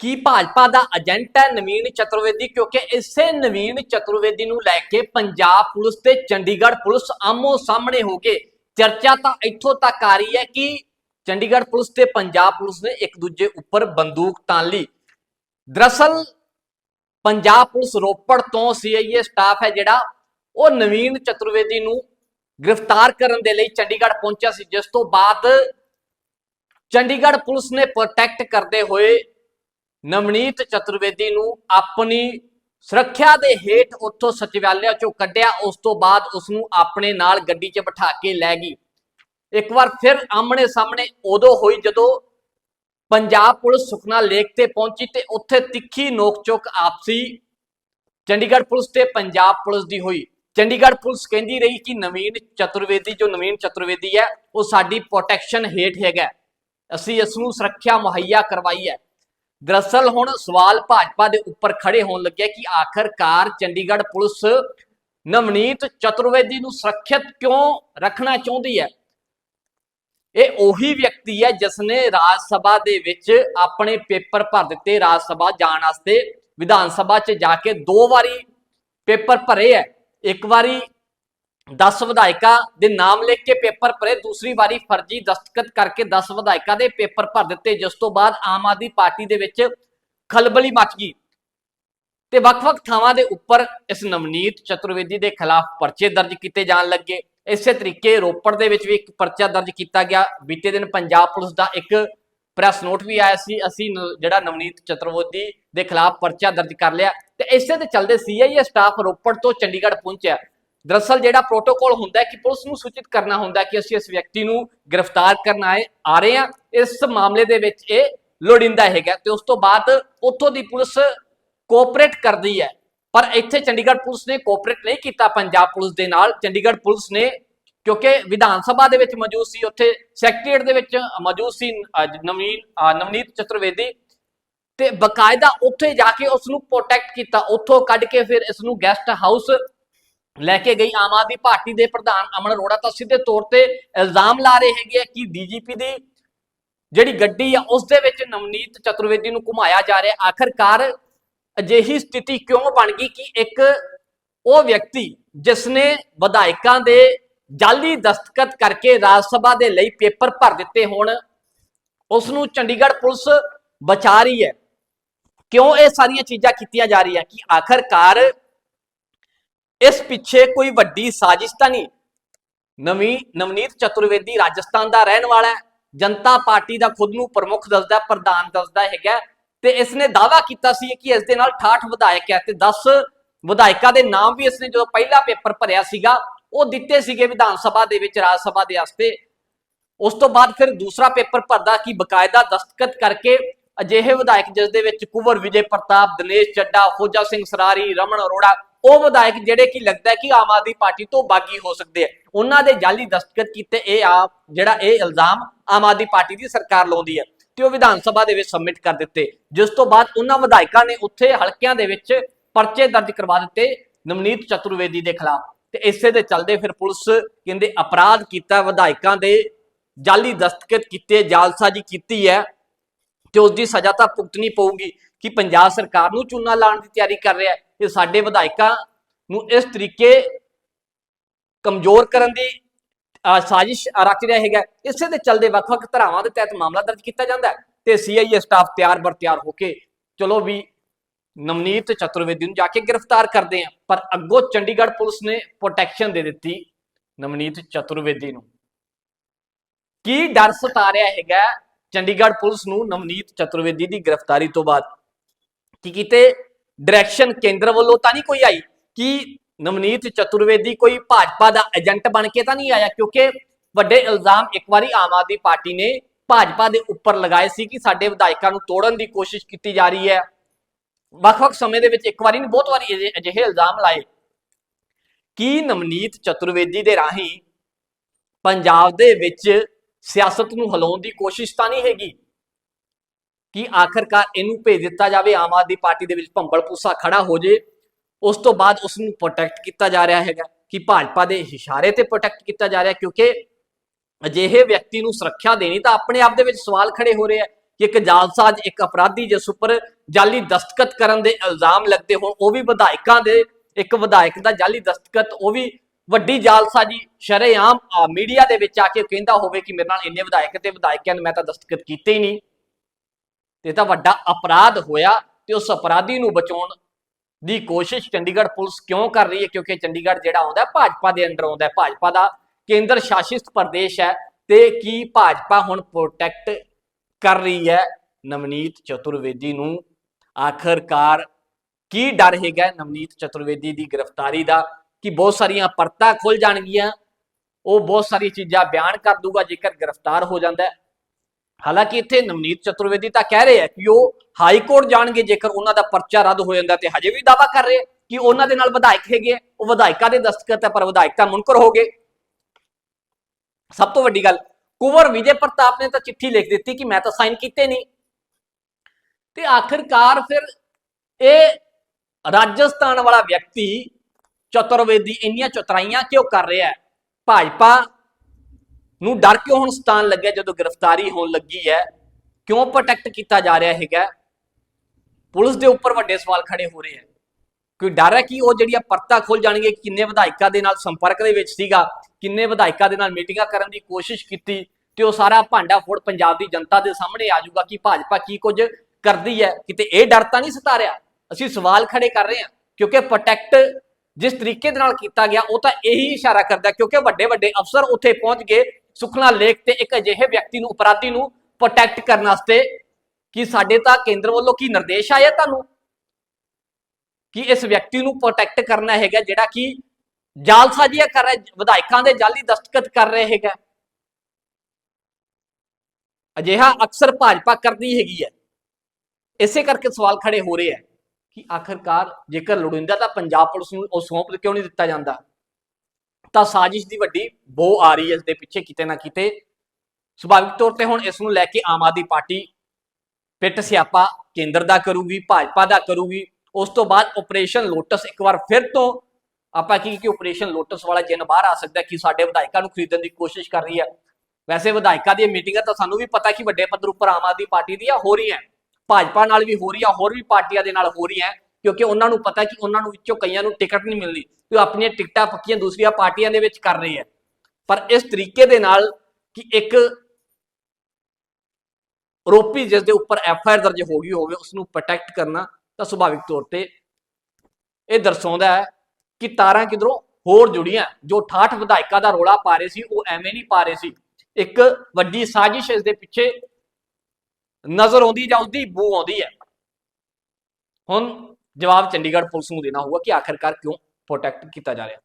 ਕੀ ਭਾਜਪਾ ਦਾ agent ਹੈ ਨਵੀਨ ਚਤੁਰਵੇਦੀ? ਕਿਉਂਕਿ ਇਸੇ ਨਵੀਨ ਚਤੁਰਵੇਦੀ ਨੂੰ ਲੈ ਕੇ ਪੰਜਾਬ ਪੁਲਿਸ ਤੇ ਚੰਡੀਗੜ੍ਹ ਪੁਲਿਸ ਆਮੋ ਸਾਹਮਣੇ ਹੋ ਗਏ ਚਰਚਾ ਤਾਂ ਇੱਥੋਂ ਤੱਕ ਆ ਰਹੀ ਹੈ ਕਿ ਚੰਡੀਗੜ੍ਹ ਪੁਲਿਸ ਤੇ ਪੰਜਾਬ ਪੁਲਿਸ ਨੇ ਇੱਕ ਦੂਜੇ ਉੱਪਰ ਬੰਦੂਕ ਤਾਣ ਲਈ ਦਰਅਸਲ, ਪੰਜਾਬ ਪੁਲਿਸ ਰੋਪੜ ਤੋਂ ਸੀਆਈਏ ਸਟਾਫ ਹੈ ਜਿਹੜਾ ਉਹ ਨਵੀਨ ਚਤੁਰਵੇਦੀ ਨੂੰ ਗ੍ਰਿਫਤਾਰ ਕਰਨ ਦੇ ਲਈ ਚੰਡੀਗੜ੍ਹ ਪਹੁੰਚਿਆ ਸੀ, ਜਿਸ ਤੋਂ ਬਾਅਦ ਚੰਡੀਗੜ੍ਹ ਪੁਲਿਸ ਨੇ ਪ੍ਰੋਟੈਕਟ ਕਰਦੇ ਹੋਏ ਨਵਨੀਤ ਚਤੁਰਵੇਦੀ ਨੂੰ ਆਪਣੀ ਸੁਰੱਖਿਆ ਦੇ ਹੇਠ ਉੱਥੋਂ ਸਚਿਵਾਲਿਆ ਚੋਂ ਕੱਢਿਆ, ਉਸ ਤੋਂ ਬਾਅਦ ਉਸ ਨੂੰ ਆਪਣੇ ਨਾਲ ਗੱਡੀ 'ਚ ਬਿਠਾ ਕੇ ਲੈ ਗਈ। ਇੱਕ ਵਾਰ ਫਿਰ ਆਮਣੇ ਸਾਹਮਣੇ ਉਦੋਂ ਹੋਈ ਜਦੋਂ ਪੰਜਾਬ ਪੁਲਿਸ ਸੁਖਨਾ ਲੇਕ ਤੇ ਪਹੁੰਚੀ ਤੇ ਉੱਥੇ ਤਿੱਖੀ ਨੋਕ-ਝੋਕ ਆਪਸੀ ਚੰਡੀਗੜ੍ਹ ਪੁਲਿਸ ਤੇ ਪੰਜਾਬ ਪੁਲਿਸ ਦੀ ਹੋਈ। ਚੰਡੀਗੜ੍ਹ ਪੁਲਿਸ ਕਹਿੰਦੀ ਰਹੀ ਕਿ ਨਵੀਨ ਚਤੁਰਵੇਦੀ ਜੋ ਨਵੀਨ ਚਤੁਰਵੇਦੀ ਹੈ, ਉਹ ਸਾਡੀ ਪ੍ਰੋਟੈਕਸ਼ਨ ਹੇਠ ਹੈਗਾ। ਅਸੀਂ ਇਸ ਨੂੰ ਸੁਰੱਖਿਆ ਮੁਹੱਈਆ ਕਰਵਾਈ ਹੈ। ਦਰਅਸਲ ਹੁਣ ਸਵਾਲ ਭਾਜਪਾ ਦੇ ਉੱਪਰ ਖੜੇ ਹੋਣ ਲੱਗਿਆ ਕਿ ਆਖਰਕਾਰ ਚੰਡੀਗੜ੍ਹ ਪੁਲਿਸ ਨਵਨੀਤ ਚਤੁਰਵੇਦੀ ਨੂੰ ਸੁਰੱਖਿਅਤ ਕਿਉਂ ਰੱਖਣਾ ਚਾਹੁੰਦੀ ਹੈ? ਇਹ ਉਹੀ ਵਿਅਕਤੀ ਹੈ ਜਿਸ ਨੇ ਰਾਜ ਸਭਾ ਦੇ ਵਿੱਚ ਆਪਣੇ ਪੇਪਰ ਭਰ ਦਿੱਤੇ, ਰਾਜ ਸਭਾ ਜਾਣ ਵਾਸਤੇ। ਵਿਧਾਨ ਸਭਾ 'ਚ ਜਾ ਕੇ ਦੋ ਵਾਰੀ ਪੇਪਰ ਭਰੇ ਹੈ। ਇੱਕ ਵਾਰੀ 10 ਵਿਧਾਇਕਾਂ ਦੇ ਨਾਮ ਲਿਖ ਕੇ ਪੇਪਰ ਭਰੇ, ਦੂਸਰੀ ਵਾਰੀ ਫਰਜ਼ੀ ਦਸਤਖਤ ਕਰਕੇ 10 ਵਿਧਾਇਕਾਂ ਦੇ ਪੇਪਰ ਭਰ ਦਿੱਤੇ, ਜਿਸ ਤੋਂ ਬਾਅਦ ਆਮ ਆਦਮੀ ਪਾਰਟੀ ਦੇ ਵਿੱਚ ਖਲਬਲੀ ਮਚ ਗਈ। ਤੇ ਵੱਖ-ਵੱਖ ਥਾਵਾਂ ਦੇ ਉੱਪਰ ਇਸ ਨਵਨੀਤ ਚਤੁਰਵੇਦੀ ਦੇ ਖਿਲਾਫ ਪਰਚੇ ਦਰਜ ਕੀਤੇ ਜਾਣ ਲੱਗੇ। ਇਸੇ ਤਰੀਕੇ ਰੋਪੜ ਦੇ ਵਿੱਚ ਵੀ ਇੱਕ ਪਰਚਾ ਦਰਜ ਕੀਤਾ ਗਿਆ। ਬੀਤੇ ਦਿਨ ਪੰਜਾਬ ਪੁਲਿਸ ਦਾ ਇੱਕ ਪ੍ਰੈਸ ਨੋਟ ਵੀ ਆਇਆ ਸੀ, ਅਸੀਂ ਜਿਹੜਾ ਨਵਨੀਤ ਚਤੁਰਵੇਦੀ ਦੇ ਖਿਲਾਫ ਪਰਚਾ ਦਰਜ ਕਰ ਲਿਆ। ਤੇ ਇਸੇ ਤੇ ਚੱਲਦੇ ਸੀਆਈਏ ਸਟਾਫ ਰੋਪੜ ਤੋਂ ਚੰਡੀਗੜ੍ਹ ਪਹੁੰਚਿਆ। ਦਰਅਸਲ ਜਿਹੜਾ ਪ੍ਰੋਟੋਕੋਲ ਹੁੰਦਾ ਹੈ ਕਿ ਪੁਲਿਸ ਨੂੰ ਸੂਚਿਤ ਕਰਨਾ ਹੁੰਦਾ ਕਿ ਅਸੀਂ ਇਸ ਵਿਅਕਤੀ ਨੂੰ ਗ੍ਰਿਫਤਾਰ ਕਰਨ ਆਏ ਆ ਰਹੇ ਹਾਂ ਇਸ ਮਾਮਲੇ ਦੇ ਵਿੱਚ ਇਹ ਲੋੜਿੰਦਾ ਹੈਗਾ ਤੇ ਉਸ ਤੋਂ ਬਾਅਦ ਉੱਥੋਂ ਦੀ ਪੁਲਿਸ ਕੋਆਪਰੇਟ ਕਰਦੀ ਹੈ। ਪਰ ਇੱਥੇ ਚੰਡੀਗੜ੍ਹ ਪੁਲਿਸ ਨੇ ਕੋਆਪਰੇਟ ਨਹੀਂ ਕੀਤਾ ਪੰਜਾਬ ਪੁਲਿਸ ਦੇ ਨਾਲ। ਚੰਡੀਗੜ੍ਹ ਪੁਲਿਸ ਨੇ ਕਿਉਂਕਿ ਵਿਧਾਨ ਸਭਾ ਦੇ ਵਿੱਚ ਮੌਜੂਦ ਸੀ ਉੱਥੇ ਸੈਕਟਰੀਏਟ ਦੇ ਵਿੱਚ ਮੌਜੂਦ ਸੀ ਅਹ, ਨਵੀਨ ਨਵਨੀਤ ਚਤੁਰਵੇਦੀ ਤੇ ਬਕਾਇਦਾ ਉੱਥੇ ਜਾ ਕੇ ਉਸ ਨੂੰ ਪ੍ਰੋਟੈਕਟ ਕੀਤਾ। ਉੱਥੋਂ ਕੱਢ ਕੇ ਫਿਰ ਇਸ ਨੂੰ ਗੈਸਟ ਹਾਊਸ ਲੈ ਕੇ ਗਈ ਆਮ ਆਦਮੀ ਪਾਰਟੀ ਦੇ ਪ੍ਰਧਾਨ ਅਮਨ ਅਰੋੜਾ ਤਾਂ ਸਿੱਧੇ ਤੌਰ ਤੇ ਇਲਜ਼ਾਮ ਲਾ ਰਹੇ ਹੈਗੇ ਆ ਕਿ ਡੀਜੀਪੀ ਦੀ ਜਿਹੜੀ ਗੱਡੀ ਆ, ਉਸ ਦੇ ਵਿੱਚ ਨਵਨੀਤ ਚਤੁਰਵੇਦੀ ਨੂੰ ਘੁਮਾਇਆ ਜਾ ਰਿਹਾ। ਆਖਰਕਾਰ ਅਜਿਹੀ ਸਥਿਤੀ ਕਿਉਂ ਬਣ ਗਈ ਕਿ ਇੱਕ ਉਹ ਵਿਅਕਤੀ ਜਿਸ ਨੇ ਵਿਧਾਇਕਾਂ ਦੇ ਜਾਲੀ ਦਸਤਖਤ ਕਰਕੇ ਰਾਜ ਸਭਾ ਦੇ ਲਈ ਪੇਪਰ ਭਰ ਦਿੱਤੇ ਹੋਣ ਉਸ ਨੂੰ ਚੰਡੀਗੜ੍ਹ ਪੁਲਿਸ ਬਚਾ ਰਹੀ ਹੈ। ਕਿਉਂ ਇਹ ਸਾਰੀਆਂ ਚੀਜ਼ਾਂ ਕੀਤੀਆਂ ਜਾ ਰਹੀਆਂ ਕਿ ਆਖਰਕਾਰ ਇਸ ਪਿੱਛੇ ਕੋਈ ਵੱਡੀ ਸਾਜ਼ਿਸ਼ ਤਾਂ ਨਹੀਂ। ਨਵੀਂ ਨਵਨੀਤ ਚਤੁਰਵੇਦੀ ਰਾਜਸਥਾਨ ਦਾ ਰਹਿਣ ਵਾਲਾ ਹੈ। ਜਨਤਾ ਪਾਰਟੀ ਦਾ ਖੁਦ ਨੂੰ ਪ੍ਰਮੁੱਖ ਦੱਸਦਾ ਪ੍ਰਧਾਨ ਦੱਸਦਾ ਹੈਗਾ ਤੇ ਇਸ ਨੇ ਦਾਵਾ ਕੀਤਾ ਸੀ ਕਿ ਇਸ ਦੇ ਨਾਲ 68 ਵਿਧਾਇਕ ਹੈ ਤੇ 10 ਵਿਧਾਇਕਾਂ ਦੇ ਨਾਮ ਵੀ ਇਸ ਨੇ ਜਦੋਂ ਪਹਿਲਾ ਪੇਪਰ ਭਰਿਆ ਸੀਗਾ, ਉਹ ਦਿੱਤੇ ਸੀਗੇ ਵਿਧਾਨ ਸਭਾ ਦੇ ਵਿੱਚ, ਰਾਜ ਸਭਾ ਦੇ ਵਾਸਤੇ। ਉਸ ਤੋਂ ਬਾਅਦ ਫਿਰ ਦੂਸਰਾ ਪੇਪਰ ਭਰਦਾ ਕਿ ਬਕਾਇਦਾ ਦਸਤਖਤ ਕਰਕੇ ਅਜਿਹੇ ਵਿਧਾਇਕ ਜਿਸ ਦੇ ਵਿੱਚ ਕੁਵਰ, ਵਿਜੇ ਪ੍ਰਤਾਪ, ਦਿਨੇਸ਼ ਚੱਡਾ ਫੌਜਾ ਸਿੰਘ ਸਰਾਰੀ, ਰਮਨ ਅਰੋੜਾ ਉਹ ਵਿਧਾਇਕ ਜਿਹੜੇ ਕਿ ਲੱਗਦਾ ਹੈ ਕਿ ਆਮ ਆਦਮੀ ਪਾਰਟੀ ਤੋਂ ਬਾਗੀ ਹੋ ਸਕਦੇ ਆ। ਉਹਨਾਂ ਦੇ ਜਾਲੀ ਦਸਤਖਤ ਕੀਤੇ ਇਹ ਆ, ਜਿਹੜਾ ਇਹ ਇਲਜ਼ਾਮ ਆਮ ਆਦਮੀ ਪਾਰਟੀ ਦੀ ਸਰਕਾਰ ਲਾਉਂਦੀ ਹੈ ਤੇ ਉਹ ਵਿਧਾਨ ਸਭਾ ਦੇ ਵਿੱਚ ਸਬਮਿਟ ਕਰ ਦਿੱਤੇ। ਜਿਸ ਤੋਂ ਬਾਅਦ ਉਹਨਾਂ ਵਿਧਾਇਕਾਂ ਨੇ ਉੱਥੇ ਹਲਕਿਆਂ ਦੇ ਵਿੱਚ ਪਰਚੇ ਦਰਜ ਕਰਵਾ ਦਿੱਤੇ ਨਵਨੀਤ ਚਤੁਰਵੇਦੀ ਦੇ ਖਿਲਾਫ। ਤੇ ਇਸੇ ਦੇ ਚੱਲਦੇ ਫਿਰ ਪੁਲਿਸ ਕਹਿੰਦੇ ਅਪਰਾਧ ਕੀਤਾ, ਵਿਧਾਇਕਾਂ ਦੇ ਜਾਲੀ ਦਸਤਖਤ ਕੀਤੇ, ਜਾਲਸਾਜੀ ਕੀਤੀ ਹੈ ਤੇ ਉਸ ਦੀ ਸਜ਼ਾ ਤਾਂ ਭੁਗਤਣੀ ਪਊਗੀ। ਕਿ ਪੰਜਾਬ ਸਰਕਾਰ ਨੂੰ ਚੂਨਾ ਲਾਉਣ ਦੀ ਤਿਆਰੀ ਕਰ ਰਿਹਾ ਹੈ ਇਹ ਸਾਡੇ ਵਿਧਾਇਕਾਂ ਨੂੰ ਇਸ ਤਰੀਕੇ ਕਮਜ਼ੋਰ ਕਰਨ ਦੀ ਸਾਜ਼ਿਸ਼ ਰਚ ਰਿਹਾ ਹੈਗਾ। ਇਸੇ ਦੇ ਚੱਲਦੇ ਵੱਖ-ਵੱਖ ਧਰਾਵਾਂ ਦੇ ਤਹਿਤ ਮਾਮਲਾ ਦਰਜ ਕੀਤਾ ਜਾਂਦਾ ਹੈ ਤੇ ਸੀਆਈਏ ਸਟਾਫ ਤਿਆਰ ਬਰ ਤਿਆਰ ਹੋ ਕੇ, ਚਲੋ ਵੀ ਨਵਨੀਤ ਚਤੁਰਵੇਦੀ ਨੂੰ ਜਾ ਕੇ ਗ੍ਰਿਫਤਾਰ ਕਰਦੇ ਆ, ਪਰ ਅੱਗੋਂ ਚੰਡੀਗੜ੍ਹ ਪੁਲਿਸ ਨੇ ਪ੍ਰੋਟੈਕਸ਼ਨ ਦੇ ਦਿੱਤੀ ਨਵਨੀਤ ਚਤੁਰਵੇਦੀ ਨੂੰ। ਕੀ ਡਰ ਸਤਾ ਰਿਹਾ ਹੈਗਾ? ਚੰਡੀਗੜ੍ਹ ਪੁਲਿਸ ਨੂੰ ਨਵਨੀਤ ਚਤੁਰਵੇਦੀ ਦੀ ਗ੍ਰਿਫਤਾਰੀ ਤੋਂ ਬਾਅਦ ਕਿ ਕਿਤੇ? ਡਾਇਰੈਕਸ਼ਨ ਕੇਂਦਰ ਵੱਲੋਂ ਤਾਂ ਨਹੀਂ ਕੋਈ ਆਈ। ਕਿ ਨਵਨੀਤ ਚਤੁਰਵੇਦੀ ਕੋਈ ਭਾਜਪਾ ਦਾ ਏਜੰਟ ਬਣ ਕੇ ਤਾਂ ਨਹੀਂ ਆਇਆ? ਕਿਉਂਕਿ ਵੱਡੇ ਇਲਜ਼ਾਮ ਇੱਕ ਵਾਰੀ ਆਮ ਆਦਮੀ ਪਾਰਟੀ ਨੇ ਭਾਜਪਾ ਦੇ ਉੱਪਰ ਲਗਾਏ ਸੀ ਕਿ ਸਾਡੇ ਵਿਧਾਇਕਾਂ ਨੂੰ ਤੋੜਨ ਦੀ ਕੋਸ਼ਿਸ਼ ਕੀਤੀ ਜਾ ਰਹੀ ਹੈ। ਵੱਖ-ਵੱਖ ਸਮੇਂ ਦੇ ਵਿੱਚ ਇੱਕ ਵਾਰੀ ਨਹੀਂ, ਬਹੁਤ ਵਾਰੀ ਅਜਿਹੇ- ਅਜਿਹੇ ਇਲਜ਼ਾਮ ਲਾਏ। ਕੀ ਨਵਨੀਤ ਚਤੁਰਵੇਦੀ ਦੇ ਰਾਹੀਂ ਪੰਜਾਬ ਦੇ ਵਿੱਚ ਸਿਆਸਤ ਨੂੰ ਹਿਲਾਉਣ ਦੀ ਕੋਸ਼ਿਸ਼ ਤਾਂ ਨਹੀਂ ਹੈਗੀ? ਕਿ ਆਖਰਕਾਰ ਇਹਨੂੰ ਭੇਜ ਦਿੱਤਾ ਜਾਵੇ, ਆਮ ਆਦਮੀ ਪਾਰਟੀ ਦੇ ਵਿੱਚ ਭੰਬਲ ਪੂਸਾ ਖੜਾ ਹੋ ਜੇ, ਉਸ ਤੋਂ ਬਾਅਦ ਉਸ ਨੂੰ ਪ੍ਰੋਟੈਕਟ ਕੀਤਾ ਜਾ ਰਿਹਾ ਹੈਗਾ ਕਿ ਭਾਜਪਾ ਦੇ ਇਸ਼ਾਰੇ ਤੇ ਪ੍ਰੋਟੈਕਟ ਕੀਤਾ ਜਾ ਰਿਹਾ, ਕਿਉਂਕਿ ਅਜਿਹੇ ਵਿਅਕਤੀ ਨੂੰ ਸੁਰੱਖਿਆ ਦੇਣੀ ਤਾਂ ਆਪਣੇ ਆਪ ਦੇ ਵਿੱਚ ਸਵਾਲ ਖੜੇ ਹੋ ਰਹੇ ਆ ਕਿ ਇੱਕ ਜਾਲਸਾਜ਼, ਇੱਕ ਅਪਰਾਧੀ ਜਿਸ ਉੱਪਰ ਜਾਲੀ ਦਸਤਖਤ ਕਰਨ ਦੇ ਇਲਜ਼ਾਮ ਲੱਗਦੇ ਹੋਣ, ਉਹ ਵੀ ਵਿਧਾਇਕਾਂ ਦੇ, ਇੱਕ ਵਿਧਾਇਕ ਦਾ ਜਾਲੀ ਦਸਤਖਤ, ਉਹ ਵੀ ਵੱਡੀ ਜਾਲਸਾਜੀ ਸ਼ਰੇਆਮ ਮੀਡੀਆ ਦੇ ਵਿੱਚ ਆ ਕੇ ਕਹਿੰਦਾ ਹੋਵੇ ਕਿ ਮੇਰੇ ਨਾਲ ਇੰਨੇ ਵਿਧਾਇਕ ਤੇ ਵਿਧਾਇਕਾਂ ਨੇ ਮੈਂ ਤਾਂ ਦਸਤਖਤ ਕੀਤੇ ਹੀ ਨਹੀਂ। ਤੇ ਤਾਂ ਵੱਡਾ ਅਪਰਾਧ ਹੋਇਆ ਤੇ ਉਸ ਅਪਰਾਧੀ ਨੂੰ ਬਚਾਉਣ ਦੀ ਕੋਸ਼ਿਸ਼ ਚੰਡੀਗੜ੍ਹ ਪੁਲਿਸ ਕਿਉਂ ਕਰ ਰਹੀ ਹੈ? ਕਿਉਂਕਿ ਚੰਡੀਗੜ੍ਹ ਜਿਹੜਾ ਆਉਂਦਾ ਭਾਜਪਾ ਦੇ ਅੰਡਰ ਆਉਂਦਾ ਭਾਜਪਾ ਦਾ ਕੇਂਦਰ ਸ਼ਾਸਿਤ ਪ੍ਰਦੇਸ਼ ਹੈ ਤੇ ਕੀ ਭਾਜਪਾ ਹੁਣ ਪ੍ਰੋਟੈਕਟ ਕਰ ਰਹੀ ਹੈ? ਨਵਨੀਤ ਚਤੁਰਵੇਦੀ ਨੂੰ ਆਖਰਕਾਰ ਕੀ ਡਰ ਹੈਗਾ ਨਵਨੀਤ ਚਤੁਰਵੇਦੀ ਦੀ ਗ੍ਰਿਫਤਾਰੀ ਦਾ? ਕਿ ਬਹੁਤ ਸਾਰੀਆਂ ਪਰਤਾਂ ਖੁੱਲ ਜਾਣਗੀਆਂ, ਉਹ ਬਹੁਤ ਸਾਰੀਆਂ ਚੀਜ਼ਾਂ ਬਿਆਨ ਕਰ ਦੂਗਾ ਜੇਕਰ ਗ੍ਰਿਫਤਾਰ ਹੋ ਜਾਂਦਾ ਹਾਲਾਂਕਿ ਇੱਥੇ ਨਵਨੀਤ ਚਤੁਰਵੇਦੀ ਤਾਂ ਕਹਿ ਰਹੇ ਆ ਕਿ ਉਹ ਹਾਈ ਕੋਰਟ ਜਾਣਗੇ, ਜੇਕਰ ਉਹਨਾਂ ਦਾ ਪਰਚਾ ਰੱਦ ਹੋ ਜਾਂਦਾ ਤੇ ਹਜੇ ਵੀ ਦਾਵਾ ਕਰ ਰਹੇ ਕਿ ਉਹਨਾਂ ਦੇ ਨਾਲ ਵਿਧਾਇਕ ਹੈਗੇ ਆ। ਉਹ ਵਿਧਾਇਕਾਂ ਦੇ ਦਸਤਖਤ ਹੈ, ਪਰ ਵਿਧਾਇਕ ਤਾਂ ਮੁਨਕਰ ਹੋ ਗਏ। ਸਭ ਤੋਂ ਵੱਡੀ ਗੱਲ, ਕੁਵਰ ਵਿਜੇ ਪ੍ਰਤਾਪ ਨੇ ਤਾਂ ਚਿੱਠੀ ਲਿਖ ਦਿੱਤੀ ਕਿ ਮੈਂ ਤਾਂ ਸਾਈਨ ਕੀਤੇ ਨਹੀਂ। ਤੇ ਆਖਿਰਕਾਰ ਫਿਰ ਇਹ ਰਾਜਸਥਾਨ ਵਾਲਾ ਵਿਅਕਤੀ ਚਤੁਰਵੇਦੀ ਇੰਨੀਆਂ ਚਤਰਾਈਆਂ ਕਿਉਂ ਕਰ ਰਿਹਾ ਹੈ? ਭਾਜਪਾ ਨੂੰ ਡਰ ਕਿਉਂ ਹੁਣ ਸਤਾਨ ਲੱਗਿਆ ਜਦੋਂ ਗ੍ਰਿਫਤਾਰੀ ਹੋਣ ਲੱਗੀ ਹੈ? ਕਿਉਂ ਪ੍ਰੋਟੈਕਟ ਕੀਤਾ ਜਾ ਰਿਹਾ ਹੈਗਾ? ਪੁਲਿਸ ਦੇ ਉੱਪਰ ਵੱਡੇ ਸਵਾਲ ਖੜੇ ਹੋ ਰਹੇ ਹੈ। ਕੋਈ ਡਰ ਹੈ ਕਿ ਉਹ ਜਿਹੜੀਆਂ ਪਰਤਾ ਖੁੱਲ ਜਾਣਗੀਆਂ ਕਿੰਨੇ ਵਿਧਾਇਕਾਂ ਦੇ ਨਾਲ ਸੰਪਰਕ ਦੇ ਵਿੱਚ ਸੀਗਾ, ਕਿੰਨੇ ਵਿਧਾਇਕਾਂ ਦੇ ਨਾਲ ਮੀਟਿੰਗਾਂ ਕਰਨ ਦੀ ਕੋਸ਼ਿਸ਼ ਕੀਤੀ ਤੇ ਉਹ ਸਾਰਾ ਭਾਂਡਾ ਫੋੜ ਪੰਜਾਬ ਦੀ ਜਨਤਾ ਦੇ ਸਾਹਮਣੇ ਆ ਜਾਊਗਾ ਕਿ ਭਾਜਪਾ ਕੀ ਕੁਝ ਕਰਦੀ ਹੈ? ਕਿਤੇ ਇਹ ਡਰ ਤਾਂ ਨਹੀਂ ਸਤਾ ਰਿਹਾ? ਅਸੀਂ ਸਵਾਲ ਖੜੇ ਕਰ ਰਹੇ ਹਾਂ, ਕਿਉਂਕਿ ਪ੍ਰੋਟੈਕਟ ਜਿਸ ਤਰੀਕੇ ਦੇ ਨਾਲ ਕੀਤਾ ਗਿਆ, ਉਹ ਤਾਂ ਇਹੀ ਇਸ਼ਾਰਾ ਕਰਦਾ ਕਿਉਂਕਿ ਵੱਡੇ ਵੱਡੇ ਅਫਸਰ ਉੱਥੇ ਪਹੁੰਚ ਗਏ ਸੁਖਨਾ ਲੇਖ ਤੇ ਇੱਕ ਅਜਿਹੇ ਵਿਅਕਤੀ ਨੂੰ, ਅਪਰਾਧੀ ਨੂੰ ਪ੍ਰੋਟੈਕਟ ਕਰਨ ਵਾਸਤੇ ਕਿ ਸਾਡੇ ਤਾਂ ਕੇਂਦਰ ਵੱਲੋਂ ਕੀ ਨਿਰਦੇਸ਼ ਆਇਆ ਤੁਹਾਨੂੰ? ਕਿ ਇਸ ਵਿਅਕਤੀ ਨੂੰ ਪ੍ਰੋਟੈਕਟ ਕਰਨਾ ਹੈਗਾ ਜਿਹੜਾ ਕਿ ਜਾਲਸਾਜ਼ੀਆਂ ਕਰ ਰਿਹਾ, ਵਿਧਾਇਕਾਂ ਦੇ ਜਾਲੀ ਦਸਤਖਤ ਕਰ ਰਿਹਾ ਹੈਗਾ। ਅਜਿਹਾ ਅਕਸਰ ਭਾਜਪਾ ਕਰਦੀ ਹੈਗੀ ਹੈ। ਇਸੇ ਕਰਕੇ ਸਵਾਲ ਖੜੇ ਹੋ ਰਹੇ ਹੈ ਕਿ ਆਖਰਕਾਰ ਜੇਕਰ ਲੋੜਿੰਦਾ ਤਾਂ ਪੰਜਾਬ ਪੁਲਿਸ ਨੂੰ ਉਹ ਸੌਂਪ ਕਿਉਂ ਨਹੀਂ ਦਿੱਤਾ ਜਾਂਦਾ? ਤਾਂ ਸਾਜ਼ਿਸ਼ ਦੀ ਵੱਡੀ ਬੋ ਆ ਰਹੀ ਹੈ ਇਸ ਦੇ ਪਿੱਛੇ ਕਿਤੇ ਨਾ ਕਿਤੇ। ਸੁਭਾਵਿਕ ਤੌਰ ਤੇ ਹੁਣ ਇਸ ਨੂੰ ਲੈ ਕੇ ਆਮ ਆਦਮੀ ਪਾਰਟੀ ਪਿੱਟ ਸਿਆਪਾ ਕੇਂਦਰ ਦਾ ਕਰੂਗੀ, ਭਾਜਪਾ ਦਾ ਕਰੂਗੀ। ਉਸ ਤੋਂ ਬਾਅਦ ਆਪਰੇਸ਼ਨ ਲੋਟਸ ਇੱਕ ਵਾਰ ਫਿਰ ਤੋਂ ਆਪਾਂ ਕੀ ਕਿ ਆਪਰੇਸ਼ਨ ਲੋਟਸ ਵਾਲਾ ਜਿੰਨ ਬਾਹਰ ਆ ਸਕਦਾ ਕਿ ਸਾਡੇ ਵਿਧਾਇਕਾਂ ਨੂੰ ਖਰੀਦਣ ਦੀ ਕੋਸ਼ਿਸ਼ ਕਰ ਰਹੀ ਹੈ। ਵੈਸੇ ਵਿਧਾਇਕਾਂ ਦੀਆਂ ਮੀਟਿੰਗਾਂ ਤਾਂ ਸਾਨੂੰ ਵੀ ਪਤਾ ਕਿ ਵੱਡੇ ਪੱਧਰ ਉੱਪਰ ਆਮ ਆਦਮੀ ਪਾਰਟੀ ਦੀਆਂ ਹੋ ਰਹੀਆਂ। ਭਾਜਪਾ ਨਾਲ ਵੀ ਹੋ ਰਹੀਆਂ, ਹੋਰ ਵੀ ਪਾਰਟੀਆਂ ਦੇ ਨਾਲ ਹੋ ਰਹੀਆਂ। ਕਿਉਂਕਿ ਉਹਨਾਂ ਨੂੰ ਪਤਾ ਕਿ ਉਹਨਾਂ ਨੂੰ ਵਿੱਚੋਂ ਕਈਆਂ ਨੂੰ ਟਿਕਟ ਨਹੀਂ ਮਿਲਦੀ ਤੇ ਆਪਣੀਆਂ ਟਿਕਟਾਂ ਪੱਕੀਆਂ ਦੂਸਰੀਆਂ ਪਾਰਟੀਆਂ ਦੇ ਵਿੱਚ ਕਰ ਰਹੇ ਹੈ। ਪਰ ਇਸ ਤਰੀਕੇ ਦੇ ਨਾਲ ਕਿ ਇੱਕ ਆਰੋਪੀ ਜਿਸ ਦੇ ਉੱਪਰ ਐਫ ਆਈ ਆਰ ਦਰਜ ਹੋ ਗਈ ਹੋਵੇ ਉਸ ਨੂੰ ਪ੍ਰੋਟੈਕਟ ਕਰਨਾ ਤਾਂ ਸੁਭਾਵਿਕ ਤੌਰ ਤੇ ਇਹ ਦਰਸਾਉਂਦਾ ਹੈ ਕਿ ਤਾਰਾਂ ਕਿਧਰੋਂ ਹੋਰ ਜੁੜੀਆਂ, ਜੋ 68 ਵਿਧਾਇਕਾਂ ਦਾ ਰੋਲਾ ਪਾ ਰਹੇ ਸੀ, ਉਹ ਐਵੇਂ ਨਹੀਂ ਪਾ ਰਹੇ ਸੀ। ਇੱਕ ਵੱਡੀ ਸਾਜ਼ਿਸ਼ ਇਸ ਦੇ ਪਿੱਛੇ ਨਜ਼ਰ ਆਉਂਦੀ ਜਾਂ ਉਸਦੀ ਬੂ ਆਉਂਦੀ ਹੈ। ਹੁਣ ਜਵਾਬ ਚੰਡੀਗੜ੍ਹ ਪੁਲਿਸ ਨੂੰ ਦੇਣਾ ਹੋਊਗਾ ਕਿ ਆਖਰਕਾਰ ਕਿਉਂ ਪ੍ਰੋਟੈਕਟ ਕੀਤਾ ਜਾ ਰਿਹਾ।